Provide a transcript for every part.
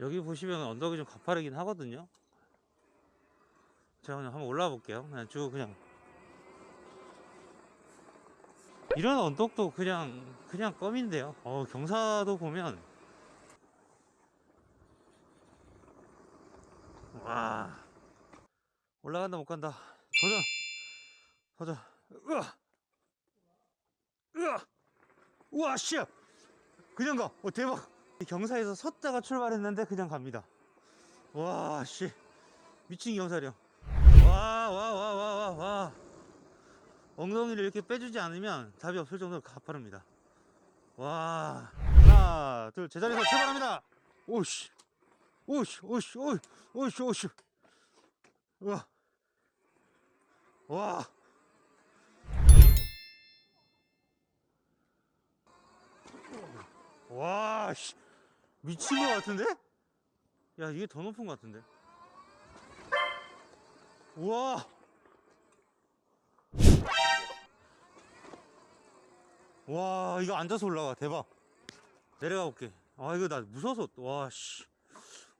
여기 보시면 언덕이 좀 가파르긴 하거든요. 제가 그냥 한번 올라와 볼게요. 그냥 쭉 그냥 이런 언덕도 그냥 그냥 껌인데요. 어, 경사도 보면 와 올라간다 못 간다. 도전 도전. 으아 으아 우와 씨 그냥 가. 어 대박. 이 경사에서 섰다가 출발했는데 그냥 갑니다. 와 씨. 미친 경사력. 와와 와 와 와 와. 엉덩이를 이렇게 빼주지 않으면 답이 없을 정도로 가파릅니다. 와. 하나, 둘, 제자리에서 출발합니다. 오씨. 오씨, 오씨, 오이, 오씨, 오씨. 우와. 와. 와, 씨. 미친 것 같은데? 야, 이게 더 높은 것 같은데? 우와. 와, 이거 앉아서 올라가. 대박. 내려가 볼게. 아, 이거 나 무서워서. 와, 씨.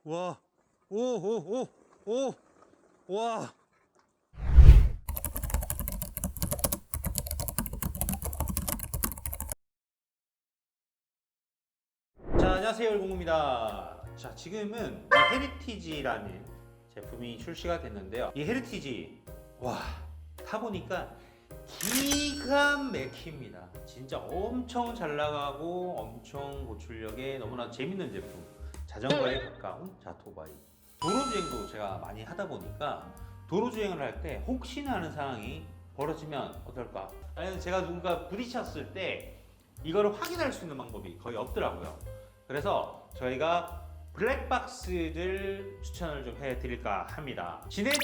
와. 오, 오, 오, 오. 와. 자, 안녕하세요. 열공입니다. 자, 지금은 이 헤리티지라는 제품이 출시가 됐는데요. 이 헤리티지, 와, 타보니까 기가 막힙니다. 진짜 엄청 잘 나가고 엄청 고출력에 너무나 재밌는 제품. 자전거에 가까운 자토바이. 도로주행도 제가 많이 하다 보니까 도로주행을 할 때 혹시나 하는 상황이 벌어지면 어떨까? 아니면 제가 누군가 부딪혔을 때 이거를 확인할 수 있는 방법이 거의 없더라고요. 그래서 저희가 블랙박스를 추천을 좀 해드릴까 합니다. 진액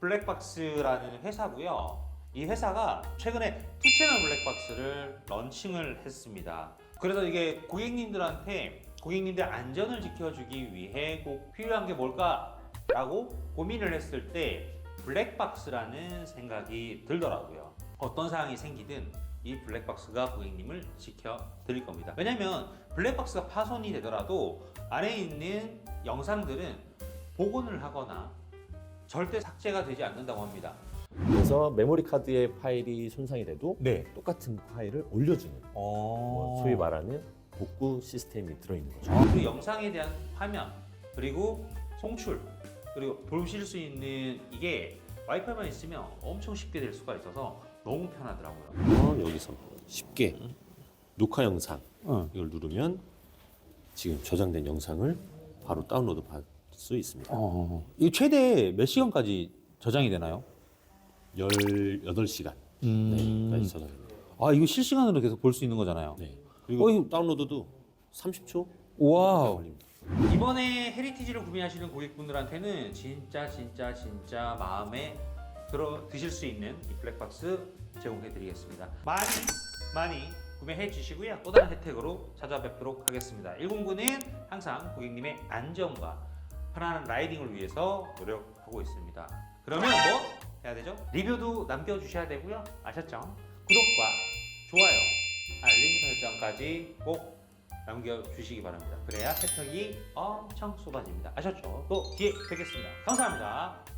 블랙박스라는 회사고요. 이 회사가 최근에 투채널 블랙박스를 런칭을 했습니다. 그래서 이게 고객님들한테 고객님들 안전을 지켜주기 위해 꼭 필요한 게 뭘까라고 고민을 했을 때 블랙박스라는 생각이 들더라고요. 어떤 상황이 생기든 이 블랙박스가 고객님을 지켜드릴 겁니다. 왜냐면 블랙박스가 파손이 되더라도 안에 있는 영상들은 복원을 하거나 절대 삭제가 되지 않는다고 합니다. 그래서 메모리 카드의 파일이 손상이 돼도 네. 똑같은 파일을 올려주는 뭐 소위 말하는 복구 시스템이 들어있는 거죠. 그 영상에 대한 화면 그리고 송출 그리고 보실 수 있는 이게 와이파이만 있으면 엄청 쉽게 될 수가 있어서 너무 편하더라고요. 어, 여기서 쉽게 녹화 영상 응. 이걸 누르면 지금 저장된 영상을 바로 다운로드 받을 수 있습니다. 어, 이거 최대 몇 시간까지 저장이 되나요? 18시간 음. 까지 저장됩니다. 아 이거 실시간으로 계속 볼 수 있는 거잖아요. 네. 그리고 어, 이거- 다운로드도 30초 와우. 걸립니다. 이번에 헤리티지를 구매하시는 고객분들한테는 진짜 진짜 진짜 마음에 들어 드실 수 있는 이 블랙박스 제공해 드리겠습니다. 많이 많이 구매해 주시고요. 또 다른 혜택으로 찾아뵙도록 하겠습니다. 109는 항상 고객님의 안전과 편안한 라이딩을 위해서 노력하고 있습니다. 그러면 뭐 해야 되죠? 리뷰도 남겨 주셔야 되고요. 아셨죠? 구독과 좋아요, 알림 설정까지 꼭 남겨 주시기 바랍니다. 그래야 혜택이 엄청 쏟아집니다. 아셨죠? 또 뒤에 뵙겠습니다. 감사합니다.